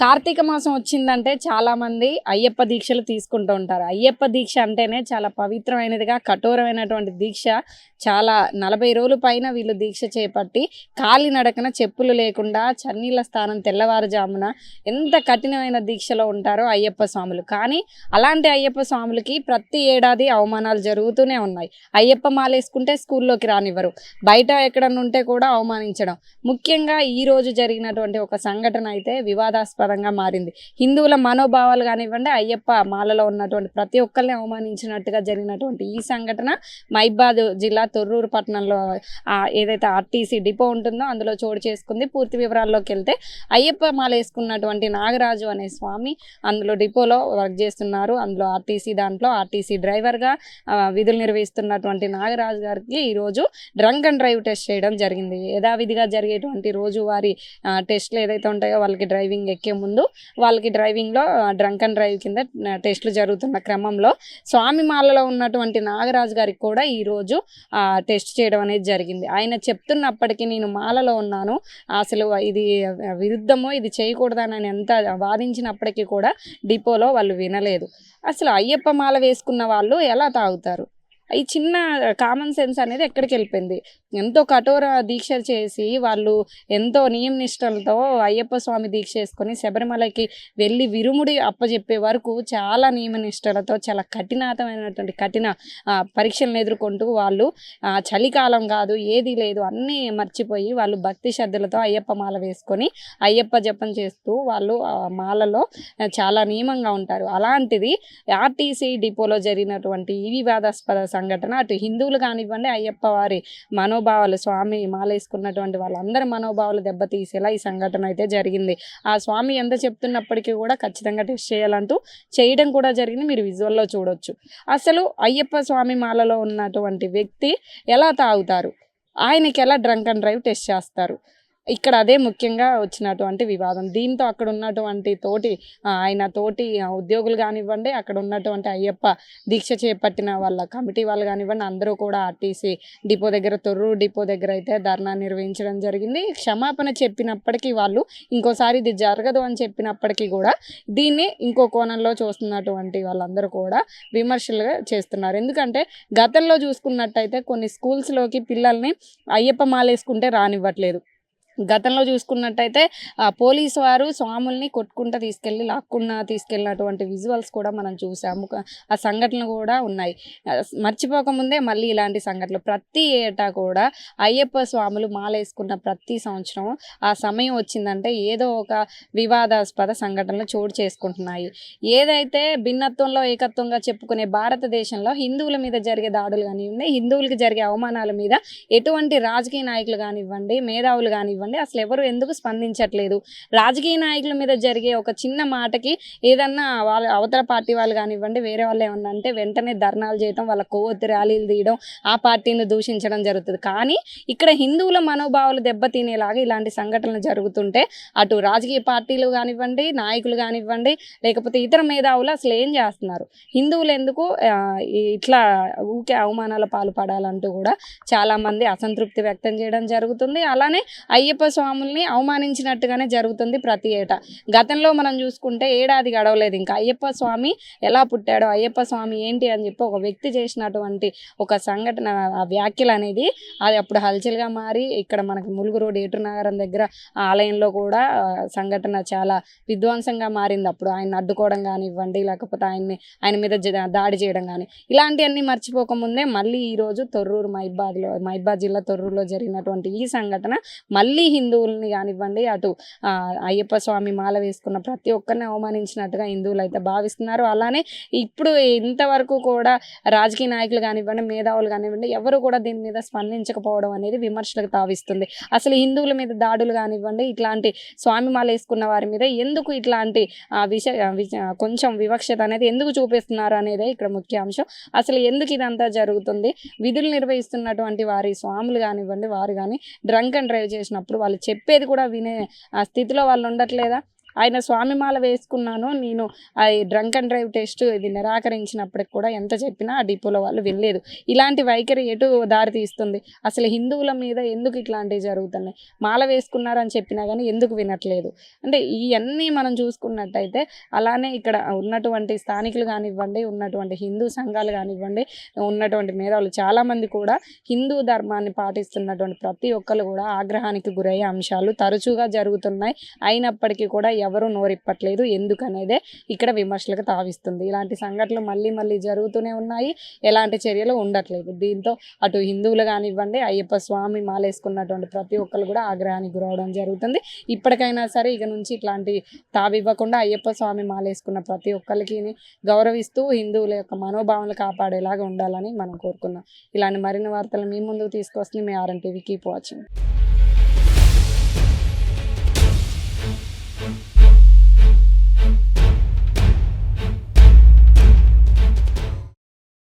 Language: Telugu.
కార్తీక మాసం వచ్చిందంటే చాలామంది అయ్యప్ప దీక్షలు తీసుకుంటూ ఉంటారు. అయ్యప్ప దీక్ష అంటేనే చాలా పవిత్రమైనదిగా కఠోరమైనటువంటి దీక్ష. చాలా నలభై రోజుల పైన వీళ్ళు దీక్ష చేపట్టి కాలి నడకన చెప్పులు లేకుండా చన్నీళ్ళ స్థానం తెల్లవారుజామున ఎంత కఠినమైన దీక్షలో ఉంటారో అయ్యప్ప స్వాములు. కానీ అలాంటి అయ్యప్ప స్వాములకి ప్రతి ఏడాది అవమానాలు జరుగుతూనే ఉన్నాయి. అయ్యప్ప మాల వేసుకుంటే స్కూల్లోకి రానివ్వరు. బయట ఎక్కడన్నా ఉంటే కూడా అవమానించడం. ముఖ్యంగా ఈ రోజు జరిగినటువంటి ఒక సంఘటన అయితే వివాదాస్పద వివాదాస్పదంగా మారింది. హిందువుల మనోభావాలు కానివ్వండి అయ్యప్ప మాలలో ఉన్నటువంటి ప్రతి ఒక్కరిని అవమానించినట్టుగా జరిగినటువంటి ఈ సంఘటన మైబాద్ జిల్లా తొర్రూరు పట్టణంలో ఏదైతే ఆర్టీసీ డిపో ఉంటుందో అందులో చోటు చేసుకుంది. పూర్తి వివరాల్లోకి వెళ్తే అయ్యప్ప మాల వేసుకున్నటువంటి నాగరాజు అనే స్వామి అందులో డిపోలో వర్క్ చేస్తున్నారు. అందులో ఆర్టీసీ దాంట్లో ఆర్టీసీ డ్రైవర్గా విధులు నిర్వహిస్తున్నటువంటి నాగరాజు గారికి ఈరోజు డ్రంక్ అండ్ డ్రైవ్ టెస్ట్ చేయడం జరిగింది. యథావిధిగా జరిగేటువంటి రోజువారీ టెస్ట్లు ఏదైతే ఉంటాయో వాళ్ళకి డ్రైవింగ్ ఎక్కే ముందు వాళ్ళకి డ్రైవింగ్లో డ్రంక్ అండ్ డ్రైవ్ కింద టెస్టులు జరుగుతున్న క్రమంలో స్వామి మాలలో ఉన్నటువంటి నాగరాజు గారికి కూడా ఈరోజు టెస్ట్ చేయడం అనేది జరిగింది. ఆయన చెప్తున్నప్పటికీ నేను మాలలో ఉన్నాను. అసలు ఇది విరుద్ధమో ఇది చేయకూడదని ఎంత వాదించినప్పటికీ కూడా డిపోలో వాళ్ళు వినలేదు. అసలు అయ్యప్ప మాల వేసుకున్న వాళ్ళు ఎలా తాగుతారు? ఈ చిన్న కామన్ సెన్స్ అనేది ఎక్కడికి వెళ్ళిపోయింది? ఎంతో కఠోర దీక్ష చేసి వాళ్ళు ఎంతో నియమ నిష్టలతో అయ్యప్ప స్వామి దీక్ష చేసుకొని శబరిమలకి వెళ్ళి విరుముడి అప్పచెప్పే వరకు చాలా నియమ నిష్టలతో చాలా కఠినతమైనటువంటి కఠిన పరీక్షలను ఎదుర్కొంటూ వాళ్ళు చలికాలం కాదు ఏది లేదు అన్నీ మర్చిపోయి వాళ్ళు భక్తి శ్రద్ధలతో అయ్యప్ప మాల వేసుకొని అయ్యప్ప జపం చేస్తూ వాళ్ళు మాలలో చాలా నియమంగా ఉంటారు. అలాంటిది ఆర్టీసీ డిపోలో జరిగినటువంటి ఈ వివాదాస్పద సంఘటన. అటు హిందువులు కానివ్వండి అయ్యప్ప వారి మనోభావాలు స్వామి మాలేసుకున్నటువంటి వాళ్ళందరి మనోభావాలు దెబ్బతీసేలా ఈ సంఘటన అయితే జరిగింది. ఆ స్వామి ఎంత చెప్తున్నప్పటికీ కూడా ఖచ్చితంగా టెస్ట్ చేయాలంటూ చేయడం కూడా జరిగింది. మీరు విజువల్లో చూడొచ్చు. అసలు అయ్యప్ప స్వామి మాలలో ఉన్నటువంటి వ్యక్తి ఎలా తాగుతారు? ఆయనకి ఎలా డ్రంక్ అండ్ డ్రైవ్ టెస్ట్ చేస్తారు? ఇక్కడ అదే ముఖ్యంగా వచ్చినటువంటి వివాదం. దీంతో అక్కడ ఉన్నటువంటి తోటి ఆయన తోటి ఉద్యోగులు కానివ్వండి అక్కడ ఉన్నటువంటి అయ్యప్ప దీక్ష చేపట్టిన వాళ్ళ కమిటీ వాళ్ళు కానివ్వండి అందరూ కూడా ఆర్టీసీ డిపో దగ్గర తొర్రూరు డిపో దగ్గర అయితే ధర్నా నిర్వహించడం జరిగింది. క్షమాపణ చెప్పినప్పటికీ వాళ్ళు ఇంకోసారి ఇది జరగదు అని చెప్పినప్పటికీ కూడా దీన్ని ఇంకో కోణంలో చూస్తున్నటువంటి వాళ్ళందరూ కూడా విమర్శలుగా చేస్తున్నారు. ఎందుకంటే గతంలో చూసుకున్నట్టయితే కొన్ని స్కూల్స్లోకి పిల్లల్ని అయ్యప్ప మాలేసుకుంటే రానివ్వట్లేదు. గతంలో చూసుకున్నట్టయితే ఆ, పోలీసు వారు స్వాముల్ని కొట్టుకుంటూ తీసుకెళ్ళి లాక్కున్న తీసుకెళ్ళినటువంటి విజువల్స్ కూడా మనం చూసాము. ఆ సంఘటనలు కూడా ఉన్నాయి. మర్చిపోకముందే మళ్ళీ ఇలాంటి సంఘటనలు. ప్రతి ఏటా కూడా అయ్యప్ప స్వాములు మాలేసుకున్న ప్రతి సంవత్సరం ఆ సమయం వచ్చిందంటే ఏదో ఒక వివాదాస్పద సంఘటనలు చోటు చేసుకుంటున్నాయి. ఏదైతే భిన్నత్వంలో ఏకత్వంగా చెప్పుకునే భారతదేశంలో హిందువుల మీద జరిగే దాడులు కానివ్వండి హిందువులకి జరిగే అవమానాల మీద ఎటువంటి రాజకీయ నాయకులు కానివ్వండి మేధావులు కానివ్వండి అసలు ఎవరు ఎందుకు స్పందించట్లేదు? రాజకీయ నాయకుల మీద జరిగే ఒక చిన్న మాటకి ఏదన్నా వాళ్ళ అవతల పార్టీ వాళ్ళు కానివ్వండి వేరే వాళ్ళు ఏమన్నా అంటే వెంటనే ధర్నాలు చేయడం వాళ్ళ కొవ్వొత్తి ర్యాలీలు తీయడం ఆ పార్టీని దూషించడం జరుగుతుంది. కానీ ఇక్కడ హిందువుల మనోభావాలు దెబ్బతినేలాగా ఇలాంటి సంఘటనలు జరుగుతుంటే అటు రాజకీయ పార్టీలు కానివ్వండి నాయకులు కానివ్వండి లేకపోతే ఇతర మేధావులు అసలు ఏం చేస్తున్నారు? హిందువులు ఎందుకు ఇట్లా ఊకే అవమానాల పాలు పడాలంటూ కూడా చాలామంది అసంతృప్తి వ్యక్తం చేయడం జరుగుతుంది. అలానే అయ్యప్ప స్వాముల్ని అవమానించినట్టుగానే జరుగుతుంది ప్రతి ఏటా. గతంలో మనం చూసుకుంటే ఏడాది గడవలేదు ఇంకా. అయ్యప్ప స్వామి ఎలా పుట్టాడో అయ్యప్ప స్వామి ఏంటి అని చెప్పి ఒక వ్యక్తి చేసినటువంటి ఒక సంఘటన ఆ వ్యాఖ్యలు అనేది అది అప్పుడు హల్చల్గా మారి ఇక్కడ మనకి ములుగు రోడ్ ఏటూరు నగరం దగ్గర ఆలయంలో కూడా సంఘటన చాలా విధ్వంసంగా మారింది. అప్పుడు ఆయన అడ్డుకోవడం కానివ్వండి లేకపోతే ఆయన్ని ఆయన మీద దాడి చేయడం కానీ. ఇలాంటివన్నీ మర్చిపోకముందే మళ్ళీ ఈరోజు తొర్రూరు మైబాద్లో మైబాద్ జిల్లా తొర్రూరులో జరిగినటువంటి ఈ సంఘటన మళ్ళీ హిందువుల్ని కానివ్వండి అటు అయ్యప్ప స్వామి మాల వేసుకున్న ప్రతి ఒక్కరిని అవమానించినట్టుగా హిందువులు అయితే భావిస్తున్నారు. అలానే ఇప్పుడు ఇంతవరకు కూడా రాజకీయ నాయకులు కానివ్వండి మేధావులు కానివ్వండి ఎవరు కూడా దీని మీద స్పందించకపోవడం అనేది విమర్శలకు తావిస్తుంది. అసలు హిందువుల మీద దాడులు కానివ్వండి ఇట్లాంటి స్వామి మాల వేసుకున్న వారి మీద ఎందుకు ఇట్లాంటి ఆ, విష కొంచెం వివక్షత అనేది ఎందుకు చూపిస్తున్నారు అనేదే ఇక్కడ ముఖ్య అంశం. అసలు ఎందుకు ఇదంతా జరుగుతుంది? విధులు నిర్వహిస్తున్నటువంటి వారి స్వాములు కానివ్వండి వారు కానీ డ్రంక్ అండ్ డ్రైవ్ చేసినప్పుడు వాళ్ళు చెప్పేది కూడా వినే ఆ స్థితిలో వాళ్ళు ఉండట్లేదా? ఆయన స్వామిమాల వేసుకున్నాను. నేను ఆ డ్రంక్ అండ్ డ్రైవ్ టెస్ట్ ఇది నిరాకరించినప్పటికి కూడా ఎంత చెప్పినా ఆ డిపోలో వాళ్ళు వినలేదు. ఇలాంటి వైఖరి ఎటు దారి తీస్తుంది? అసలు హిందువుల మీద ఎందుకు ఇట్లాంటివి జరుగుతున్నాయి? మాల వేసుకున్నారని చెప్పినా కానీ ఎందుకు వినట్లేదు? అంటే ఇవన్నీ మనం చూసుకున్నట్టయితే అలానే ఇక్కడ ఉన్నటువంటి స్థానికులు కానివ్వండి ఉన్నటువంటి హిందూ సంఘాలు కానివ్వండి ఉన్నటువంటి మేధావులు చాలామంది కూడా హిందూ ధర్మాన్ని పాటిస్తున్నటువంటి ప్రతి ఒక్కరు కూడా ఆగ్రహానికి గురయ్యే అంశాలు తరచుగా జరుగుతున్నాయి. అయినప్పటికీ కూడా ఎవరూ నోరిప్పట్లేదు ఎందుకనేదే ఇక్కడ విమర్శలకు తావిస్తుంది. ఇలాంటి సంఘటనలు మళ్ళీ మళ్ళీ జరుగుతూనే ఉన్నాయి. ఎలాంటి చర్యలు ఉండట్లేదు. దీంతో అటు హిందువులు కానివ్వండి అయ్యప్ప స్వామి మాలేసుకున్నటువంటి ప్రతి ఒక్కరు కూడా ఆగ్రహానికి గురవడం జరుగుతుంది. ఇప్పటికైనా సరే ఇక నుంచి ఇట్లాంటి తావివ్వకుండా అయ్యప్ప స్వామి మాలేసుకున్న ప్రతి ఒక్కరికి గౌరవిస్తూ హిందువుల యొక్క మనోభావాలు కాపాడేలాగా ఉండాలని మనం కోరుకుందాం. ఇలాంటి మరిన్ని వార్తలు మీ ముందుకు తీసుకొస్తుంది మీ ఆర్ఎన్ టీవీ. Keep watching.